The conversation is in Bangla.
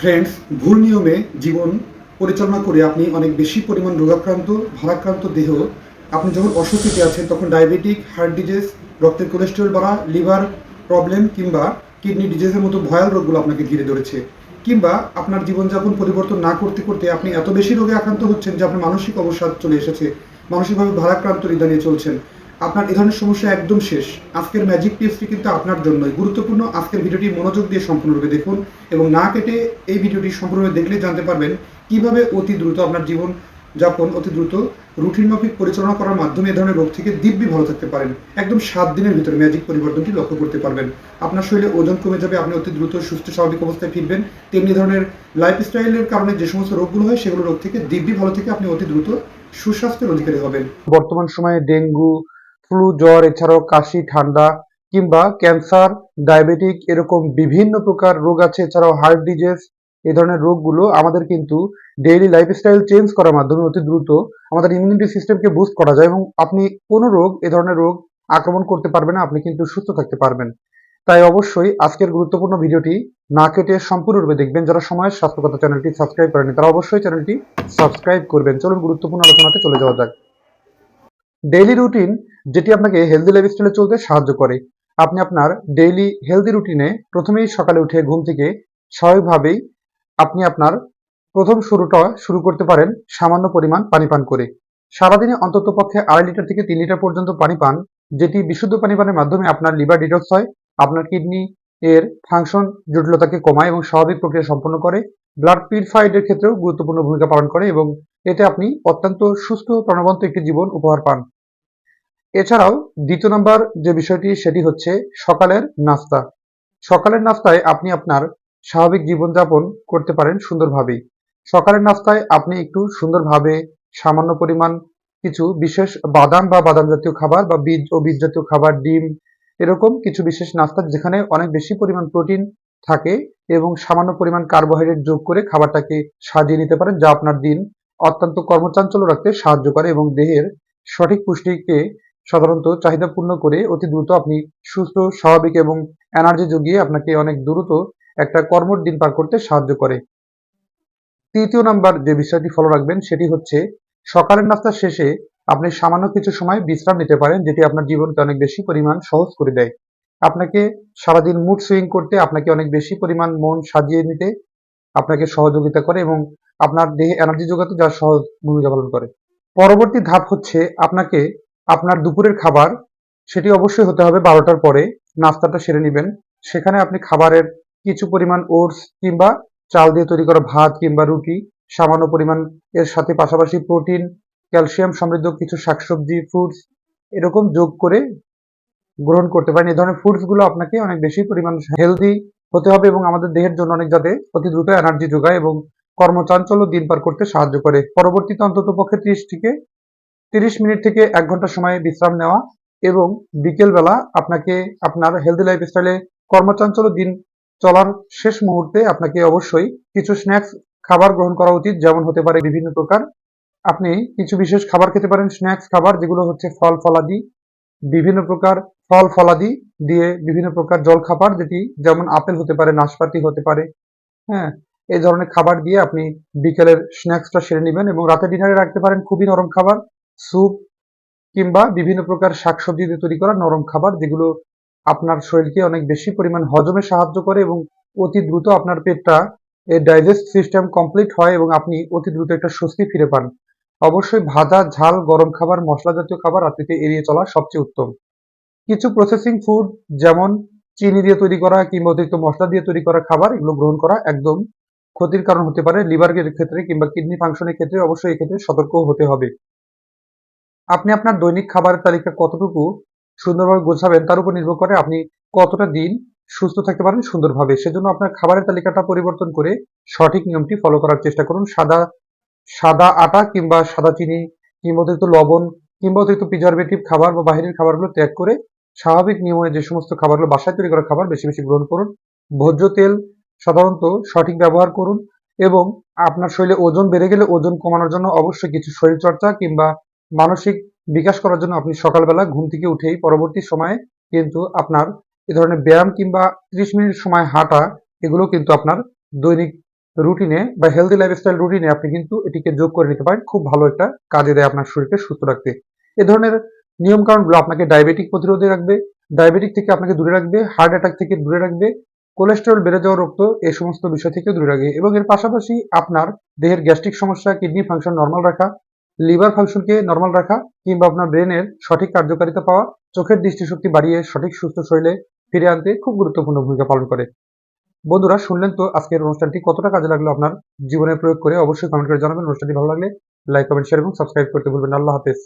ফ্রেন্ডস ভুল নিয়মে জীবন পরিচালনা করে আপনি অনেক বেশি পরিমাণ রোগাক্রান্ত, ভারাক্রান্ত দেহ, আপনি যখন অসুস্থিতে আছেন, তখন ডায়াবেটিক হার্ট ডিজিজ রক্তের কোলেস্টেরল বাড়া লিভার প্রবলেম কিংবা কিডনি ডিজিজের মতো ভয়াল রোগগুলো আপনাকে ঘিরে ধরেছে। কিংবা আপনার জীবনযাপন পরিবর্তন না করতে করতে আপনি এত বেশি রোগে আক্রান্ত হচ্ছেন যে আপনার মানসিক অবসাদ চলে এসেছে। মানসিকভাবে ভারাক্রান্ত হৃদয় নিয়ে চলছেন। আপনার এ ধরনের সমস্যা একদম শেষ। আজকের ম্যাজিক টিপসটি কিন্তু আপনার জন্যই। গুরুত্বপূর্ণ, আজকের ভিডিওটি মনোযোগ দিয়ে সম্পূর্ণরূপে দেখুন এবং না কেটে এই ভিডিওটি সম্পূর্ণরূপে দেখলে জানতে পারবেন কীভাবে অতি দ্রুত আপনার জীবন যাপন, অতি দ্রুত রুটিন মাফিক পরিচালনা করার মাধ্যমে এ ধরনের রোগ থেকে দিব্যি ভালো থাকতে পারেন। একদম সাত দিনের ভিতরে ম্যাজিক পরিবর্তনটি লক্ষ্য করতে পারবেন। আপনার শরীরে ওজন কমে যাবে, আপনি অতি দ্রুত সুস্থ, স্বাভাবিক অবস্থায় ফিরবেন। তেমনি ধরনের লাইফস্টাইলের কারণে যে সমস্ত রোগগুলো হয়, সেগুলো রোগ থেকে দিব্যি ভালো থেকে আপনি অতি দ্রুত সুস্বাস্থ্যের অধিকারী হবেন। বর্তমান সময়ে ডেঙ্গু ফ্লু জ্বর, এছাড়াও কাশি, ঠান্ডা কিংবা ক্যান্সার, ডায়াবেটিক এরকম বিভিন্ন প্রকার রোগ আছে। এছাড়াও হার্ট ডিজিজ এই ধরনের রোগগুলো আমাদের কিন্তু ডেইলি লাইফস্টাইল চেঞ্জ করার মাধ্যমে অতি দ্রুত আমাদের ইমিউনিটি সিস্টেমকে বুস্ট করা যায় এবং আপনি কোনো রোগ, এ ধরনের রোগ আক্রমণ করতে পারবেন না, আপনি কিন্তু সুস্থ থাকতে পারবেন। তাই অবশ্যই আজকের গুরুত্বপূর্ণ ভিডিওটি না কেটে সম্পূর্ণরূপে দেখবেন। যারা সময়ের স্বাস্থ্যকতা চ্যানেলটি সাবস্ক্রাইব করেনি তারা অবশ্যই চ্যানেলটি সাবস্ক্রাইব করবেন। চলুন গুরুত্বপূর্ণ আলোচনাতে চলে যাওয়া যাক। ডেইলি রুটিন যেটি আপনাকে হেলদি লাইফস্টাইলে চলতে সাহায্য করে। আপনি আপনার ডেইলি হেলদি রুটিনে প্রথমেই সকালে উঠে ঘুম থেকে স্বাভাবিকভাবেই আপনি আপনার প্রথম শুরুটা শুরু করতে পারেন সামান্য পরিমাণ পানি পান করে। সারাদিনে অন্তত পক্ষে আড়াই লিটার থেকে তিন লিটার পর্যন্ত পানি পান, যেটি বিশুদ্ধ পানি পানের মাধ্যমে আপনার লিভার ডিটক্স হয়, আপনার কিডনি এর ফাংশন জটিলতাকে কমায় এবং স্বাভাবিক প্রক্রিয়া সম্পন্ন করে। ব্লাড পিউরিফাইডের ক্ষেত্রেও গুরুত্বপূর্ণ ভূমিকা পালন করে এবং এতে আপনি অত্যন্ত সুস্থ প্রাণবন্ত একটি জীবন উপহার পান। এছাড়াও দ্বিতীয় নম্বর যে বিষয়টি, সেটি হচ্ছে সকালের নাস্তা। সকালের নাস্তায় আপনি আপনার স্বাভাবিক জীবনযাপন করতে পারেন সুন্দরভাবেই। সকালের নাস্তায় আপনি একটু সুন্দরভাবে সামান্য পরিমাণ কিছু বিশেষ বাদাম বা বাদাম জাতীয় খাবার বা বীজ ও বীজ জাতীয় খাবার, ডিম, এরকম কিছু বিশেষ নাস্তা যেখানে অনেক বেশি পরিমাণ প্রোটিন থাকে এবং সামান্য পরিমাণ কার্বোহাইড্রেট যোগ করে খাবারটাকে সাজিয়ে নিতে পারেন, যা আপনার দিন অত্যন্ত কর্মচাঞ্চল্য রাখতে সাহায্য করে এবং দেহের সঠিক পুষ্টিকে সাধারণত চাহিদা পূর্ণ করে অতি দ্রুত আপনি সুস্থ, স্বাভাবিক এবং এনার্জি জুগিয়ে আপনাকে অনেক দ্রুত একটা কর্মর দিন পার করতে সাহায্য করে। তৃতীয় নাম্বার যে বিষয়টি ফলো রাখবেন সেটি হচ্ছে, সকালের নাস্তা শেষে আপনি সামান্য কিছু সময় বিশ্রাম নিতে পারেন, যেটি আপনার জীবনকে অনেক বেশি পরিমাণ সহজ করে দেয়। আপনাকে সারাদিন মুড সুইং করতে আপনাকে অনেক বেশি পরিমাণ মন সাজিয়ে নিতে আপনাকে সহযোগিতা করে এবং আপনার দেহে এনার্জি যোগাতে যা সহজ ভূমিকা পালন করে। পরবর্তী ধাপ হচ্ছে আপনাকে আপনার দুপুরের খাবার, সেটি অবশ্যই হতে হবে বারোটার পরে, নাস্তাটা সেরে নেবেন। সেখানে আপনি খাবারের কিছু পরিমাণ ওটস কিংবা চাল দিয়ে তৈরি করা ভাত কিংবা রুটি, সামান্য পরিমাণ এর সাথে পাশাপাশি প্রোটিন, ক্যালসিয়াম সমৃদ্ধ কিছু শাকসবজি ফ্রুটস এরকম যোগ করে গ্রহণ করতে পারেন। এই ধরনের ফুডসগুলো আপনাকে অনেক বেশি পরিমাণ হেলদি হতে হবে এবং আমাদের দেহের জন্য অনেক যাতে অতি দ্রুত এনার্জি যোগায় এবং কর্মচাঞ্চল্য দিন পার করতে সাহায্য করে। পরবর্তীতে অন্তত পক্ষে ত্রিশ থেকে তিরিশ মিনিট থেকে এক ঘণ্টা সময় বিশ্রাম নেওয়া এবং বিকেলবেলা আপনাকে আপনার হেলদি লাইফস্টাইলে কর্মচাঞ্চল্য দিন চলার শেষ মুহূর্তে আপনাকে অবশ্যই কিছু স্ন্যাক্স খাবার গ্রহণ করা উচিত। যেমন হতে পারে বিভিন্ন প্রকার। আপনি কিছু বিশেষ খাবার খেতে পারেন স্ন্যাক্স খাবার যেগুলো হচ্ছে ফল, ফলাদি বিভিন্ন প্রকার ফল ফলাদি দিয়ে বিভিন্ন প্রকার জল খাবার যেটি যেমন আপেল হতে পারে, নাশপাতি হতে পারে হ্যাঁ এই ধরনের খাবার দিয়ে আপনি বিকেলের স্ন্যাক্সটা সেরে নেবেন এবং রাতে ডিনারে রাখতে পারেন খুবই নরম খাবার, স্যুপ কিংবা বিভিন্ন প্রকার শাকসবজি দিয়ে তৈরি করা নরম খাবার, যেগুলো আপনার শরীরকে অনেক বেশি পরিমাণ হজমে সাহায্য করে এবং অতি দ্রুত আপনার পেটটা এর ডাইজেস্ট সিস্টেম কমপ্লিট হয় এবং আপনি অতি দ্রুত একটা স্বস্তি ফিরে পান। অবশ্যই ভাজা, ঝাল, গরম খাবার মশলা জাতীয় খাবার রাত্রিতে এড়িয়ে চলা সবচেয়ে উত্তম। কিছু প্রসেসিং ফুড যেমন চিনি দিয়ে তৈরি করা কিংবা অতিরিক্ত মশলা দিয়ে তৈরি করা খাবার, এগুলো গ্রহণ করা একদম ক্ষতির কারণ হতে পারে। লিভারের ক্ষেত্রে কিংবা কিডনি ফাংশনের ক্ষেত্রে অবশ্যই এক্ষেত্রে সতর্ক হতে হবে। আপনি আপনার দৈনিক খাবারের তালিকা কতটুকু সুন্দরভাবে গোছাবেন তার উপর নির্ভর করে আপনি কতটা দিন সুস্থ থাকতে পারেন সুন্দরভাবে। সেজন্য আপনার খাবারের তালিকাটা পরিবর্তন করে সঠিক নিয়মটি ফলো করার চেষ্টা করুন। সাদা সাদা আটা কিংবা সাদা চিনি, কিংবা অতিরিক্ত লবণ, কিংবা অতিরিক্ত প্রিজারভেটিভ খাবার বা বাহিরের খাবারগুলো ত্যাগ করে স্বাভাবিক নিয়মে যে সমস্ত খাবারগুলো বাসায় তৈরি করা খাবার বেশি বেশি গ্রহণ করুন। ভোজ্য তেল সাধারণত সঠিক ব্যবহার করুন এবং আপনার শরীরে ওজন বেড়ে গেলে ওজন কমানোর জন্য অবশ্যই কিছু শরীরচর্চা কিংবা মানসিক বিকাশ করার জন্য আপনি সকালবেলা ঘুম থেকে উঠেই পরবর্তী সময়ে কিন্তু আপনার এ ধরনের ব্যায়াম কিংবা ত্রিশ মিনিট সময় হাঁটা, এগুলো কিন্তু আপনার দৈনিক রুটিনে বা হেলদি লাইফস্টাইল রুটিনে আপনি কিন্তু এটিকে যোগ করে নিতে পারেন। খুব ভালো একটা কাজে দেয় আপনার শরীরকে সুস্থ রাখতে। এ ধরনের নিয়ম কারণগুলো আপনাকে ডায়াবেটিক প্রতিরোধে রাখবে ডায়াবেটিক থেকে আপনাকে দূরে রাখবে হার্ট অ্যাটাক থেকে দূরে রাখবে কোলেস্টেরল বেড়ে যাওয়া রক্ত এই সমস্ত বিষয় থেকে দূরে রাখবে এবং এর পাশাপাশি আপনার দেহের গ্যাস্ট্রিক সমস্যা কিডনি ফাংশন নর্মাল রাখা লিভার ফাংশনকে নর্মাল রাখা, কিংবা আপনার ব্রেনের সঠিক কার্যকারিতা পাওয়া, চোখের দৃষ্টিশক্তি বাড়িয়ে সঠিক সুস্থ শরীরে ফিরে আনতে খুব গুরুত্বপূর্ণ ভূমিকা পালন করে। বন্ধুরা, শুনলেন তো আজকের অনুষ্ঠানটি কতটা কাজে লাগল আপনার? জীবনে প্রয়োগ করে অবশ্যই কমেন্ট করে জানাবেন। অনুষ্ঠানটি ভালো লাগলে লাইক কমেন্ট শেয়ার এবং সাবস্ক্রাইব করতে ভুলবেন আল্লাহ হাফেজ।